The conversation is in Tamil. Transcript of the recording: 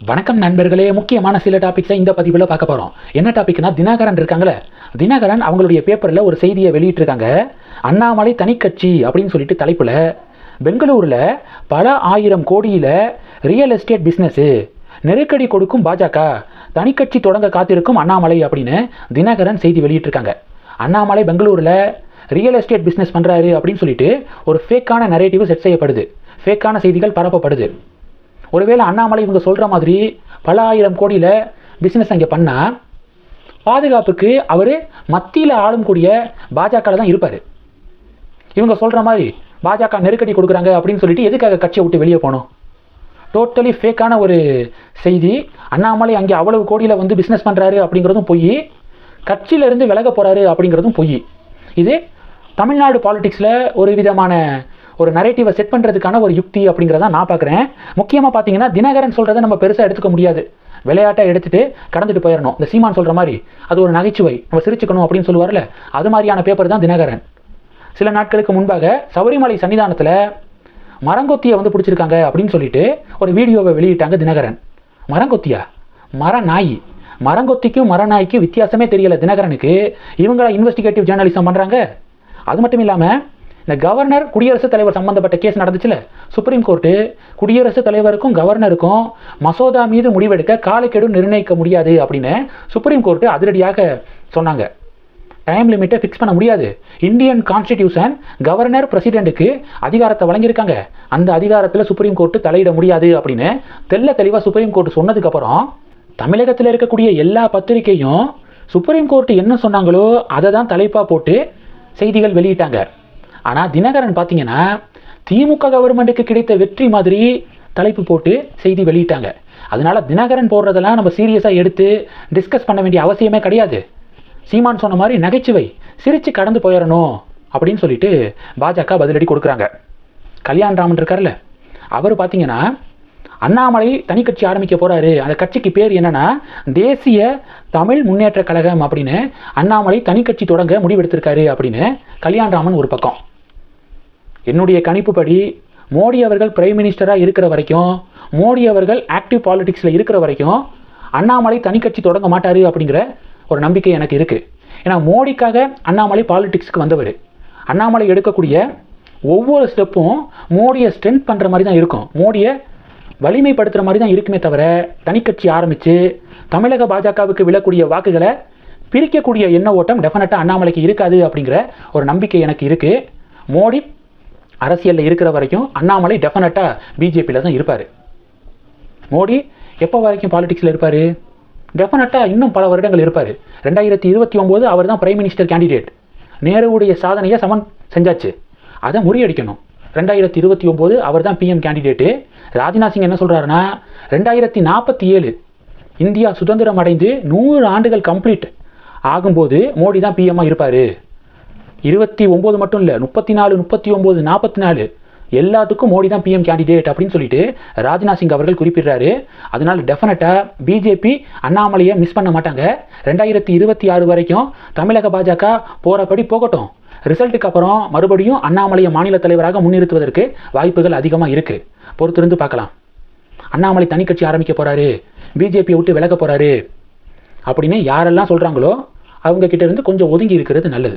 வணக்கம் நண்பர்களே முக்கியமான சில டாபிக்ஸை இந்த பதிவில் பார்க்க போகிறோம் என்ன டாபிக்னா தினகரன் இருக்காங்களே தினகரன் அவங்களுடைய பேப்பரில் ஒரு செய்தியை வெளியிட்டிருக்காங்க. அண்ணாமலை தனிக்கட்சி அப்படின்னு சொல்லிட்டு தலைப்பில் பெங்களூரில் பல ஆயிரம் கோடியில் ரியல் எஸ்டேட் பிஸ்னஸ்ஸு நெருக்கடி கொடுக்கும் பாஜக தனிக்கட்சி தொடங்க காத்திருக்கும் அண்ணாமலை அப்படின்னு தினகரன் செய்தி வெளியிட்டிருக்காங்க. அண்ணாமலை பெங்களூரில் ரியல் எஸ்டேட் பிஸ்னஸ் பண்ணுறாரு அப்படின்னு சொல்லிட்டு ஒரு ஃபேக்கான நரேட்டிவ் செட் செய்யப்படுது. ஃபேக்கான செய்திகள் பரப்பப்படுது. ஒருவேளை அண்ணாமலை இவங்க சொல்கிற மாதிரி பல ஆயிரம் கோடியில் பிஸ்னஸ் அங்கே பண்ணால் பாதுகாப்புக்கு அவர் மத்தியில் ஆளும் பாஜகவில் தான் இருப்பார். இவங்க சொல்கிற மாதிரி பாஜக நெருக்கடி கொடுக்குறாங்க அப்படின்னு சொல்லிட்டு எதுக்காக கட்சியை விட்டு வெளியே போகணும் டோட்டலி ஃபேக்கான ஒரு செய்தி. அண்ணாமலை அங்கே அவ்வளவு கோடியில் வந்து பிஸ்னஸ் பண்ணுறாரு அப்படிங்கிறதும் பொய். கட்சியிலேருந்து விலக போகிறாரு அப்படிங்கிறதும் பொய். இது தமிழ்நாடு பாலிடிக்ஸில் ஒரு விதமான ஒரு நரேட்டிவை செட் பண்ணுறதுக்கான ஒரு யுக்தி அப்படிங்கிறத நான் பார்க்குறேன். முக்கியமாக பார்த்தீங்கன்னா தினகரன் சொல்கிறத நம்ம பெருசாக எடுத்துக்க முடியாது. விளையாட்டை எடுத்துட்டு கடந்துட்டு போயிடணும் இந்த சீமான் சொல்கிற மாதிரி. அது ஒரு நகைச்சுவை. நம்ம சிரிச்சுக்கணும் அப்படின்னு சொல்லுவார்ல அது மாதிரியான பேப்பர் தான் தினகரன். சில நாட்களுக்கு முன்பாக சபரிமலை சன்னிதானத்தில் மரங்கொத்தியை வந்து பிடிச்சிருக்காங்க அப்படின்னு சொல்லிட்டு ஒரு வீடியோவை வெளியிட்டாங்க தினகரன். மரங்கொத்தியா? மர நாய். மரங்கொத்திக்கும் மர நாய்க்கும் வித்தியாசமே தெரியல தினகரனுக்கு. இவங்கள இன்வெஸ்டிகேட்டிவ் ஜேர்னலிசம் பண்ணுறாங்க அது மட்டும் இல்லாமல் இந்த கவர்னர் குடியரசுத் தலைவர் சம்பந்தப்பட்ட கேஸ் நடந்துச்சுல? சுப்ரீம் கோர்ட்டு குடியரசுத் தலைவருக்கும் கவர்னருக்கும் மசோதா மீது முடிவெடுக்க காலக்கெடு நிர்ணயிக்க முடியாது அப்படின்னு சுப்ரீம் கோர்ட்டு அதிரடியாக சொன்னாங்க. டைம் லிமிட்டை ஃபிக்ஸ் பண்ண முடியாது. இந்தியன் கான்ஸ்டிடியூஷன் கவர்னர் பிரசிடென்ட்டுக்கு அதிகாரத்தை வழங்கியிருக்காங்க. அந்த அதிகாரத்தில் சுப்ரீம் கோர்ட்டு தலையிட முடியாது அப்படின்னு தெல்ல தெளிவாக சுப்ரீம் கோர்ட்டு சொன்னதுக்கப்புறம் தமிழகத்தில் இருக்கக்கூடிய எல்லா பத்திரிகையும் சுப்ரீம் கோர்ட்டு என்ன சொன்னாங்களோ அதை தான் தலைப்பாக போட்டு செய்திகள் வெளியிட்டாங்க. ஆனால் தினகரன் பார்த்தீங்கன்னா திமுக கவர்மெண்ட்டுக்கு கிடைத்த வெற்றி மாதிரி தலைப்பு போட்டு செய்தி வெளியிட்டாங்க. அதனால தினகரன் போடுறதெல்லாம் நம்ம சீரியஸாக எடுத்து டிஸ்கஸ் பண்ண வேண்டிய அவசியமே கிடையாது. சீமான் சொன்ன மாதிரி நகைச்சுவை சிரித்து கடந்து போயிடணும் அப்படின்னு சொல்லிட்டு பாஜக பதிலடி கொடுக்குறாங்க. கல்யாண் ராமன் இருக்கார்ல அவர் பார்த்தீங்கன்னா அண்ணாமலை தனி கட்சி ஆரம்பிக்க போகிறாரு அந்த கட்சிக்கு பேர் என்னன்னா தேசிய தமிழ் முன்னேற்ற கழகம் அப்படின்னு அண்ணாமலை தனி கட்சி தொடங்க முடிவெடுத்திருக்காரு அப்படின்னு கல்யாண் ராமன் ஒரு பக்கம். என்னுடைய கணிப்புப்படி மோடி அவர்கள் பிரைம் மினிஸ்டராக இருக்கிற வரைக்கும் மோடி அவர்கள் ஆக்டிவ் பாலிடிக்ஸில் இருக்கிற வரைக்கும் அண்ணாமலை தனி கட்சி தொடங்க மாட்டார் அப்படிங்கிற ஒரு நம்பிக்கை எனக்கு இருக்குது ஏன்னா மோடிக்காக அண்ணாமலை பாலிடிக்ஸ்க்கு வந்தவர். அண்ணாமலை எடுக்கக்கூடிய ஒவ்வொரு ஸ்டெப்பும் மோடியை ஸ்ட்ரென்த் பண்ணுற மாதிரி தான் இருக்கும். மோடியை வலிமைப்படுத்துகிற மாதிரி தான் இருக்குமே தவிர தனிக்கட்சி ஆரம்பித்து தமிழக பாஜகவுக்கு விழக்கூடிய வாக்குகளை பிரிக்கக்கூடிய எண்ண ஓட்டம் டெஃபினட்டாக அண்ணாமலைக்கு இருக்காது அப்படிங்கிற ஒரு நம்பிக்கை எனக்கு இருக்குது மோடி அரசியலில் இருக்கிற வரைக்கும் அண்ணாமலை டெஃபினட்டாக பிஜேபியில் தான் இருப்பார். மோடி எப்போ வரைக்கும் பாலிடிக்ஸில் இருப்பார்? டெஃபினட்டாக இன்னும் பல வருடங்கள் இருப்பார். ரெண்டாயிரத்தி இருபத்தி ஒம்போது அவர் தான் பிரைம் மினிஸ்டர் கேண்டிடேட் நேருவுடைய சாதனையை சமன் செஞ்சாச்சு. அதை முறியடிக்கணும். ரெண்டாயிரத்தி இருபத்தி ஒம்போது அவர் தான் பிஎம் கேண்டிடேட்டு ராஜ்நாத் சிங் என்ன சொல்கிறாருன்னா ரெண்டாயிரத்தி நாற்பத்தி ஏழு இந்தியா சுதந்திரம் அடைந்து நூறு ஆண்டுகள் கம்ப்ளீட் ஆகும்போது மோடி தான் பிஎம்மாக இருப்பார். இருபத்தி ஒம்பது மட்டும் இல்லை முப்பத்தி நாலு முப்பத்தி ஒம்பது நாற்பத்தி நாலு எல்லாத்துக்கும் மோடி தான் பிஎம் கேண்டிடேட் அப்படின்னு சொல்லிட்டு ராஜ்நாத் சிங் அவர்கள் குறிப்பிடுறாரு. அதனால டெஃபினட்டாக பிஜேபி அண்ணாமலையை மிஸ் பண்ண மாட்டாங்க. ரெண்டாயிரத்தி இருபத்தி ஆறு வரைக்கும் தமிழக பாஜக போகிறபடி போகட்டும். ரிசல்ட்டுக்கு அப்புறம் மறுபடியும் அண்ணாமலையை மாநில தலைவராக முன்னிறுத்துவதற்கு வாய்ப்புகள் அதிகமாக இருக்குது பொறுத்திருந்து பார்க்கலாம். அண்ணாமலை தனி கட்சி ஆரம்பிக்க போகிறாரு பிஜேபியை விட்டு விலக போகிறாரு அப்படின்னு யாரெல்லாம் சொல்கிறாங்களோ அவங்க கிட்டேருந்து கொஞ்சம் ஒதுங்கி இருக்கிறது நல்லது.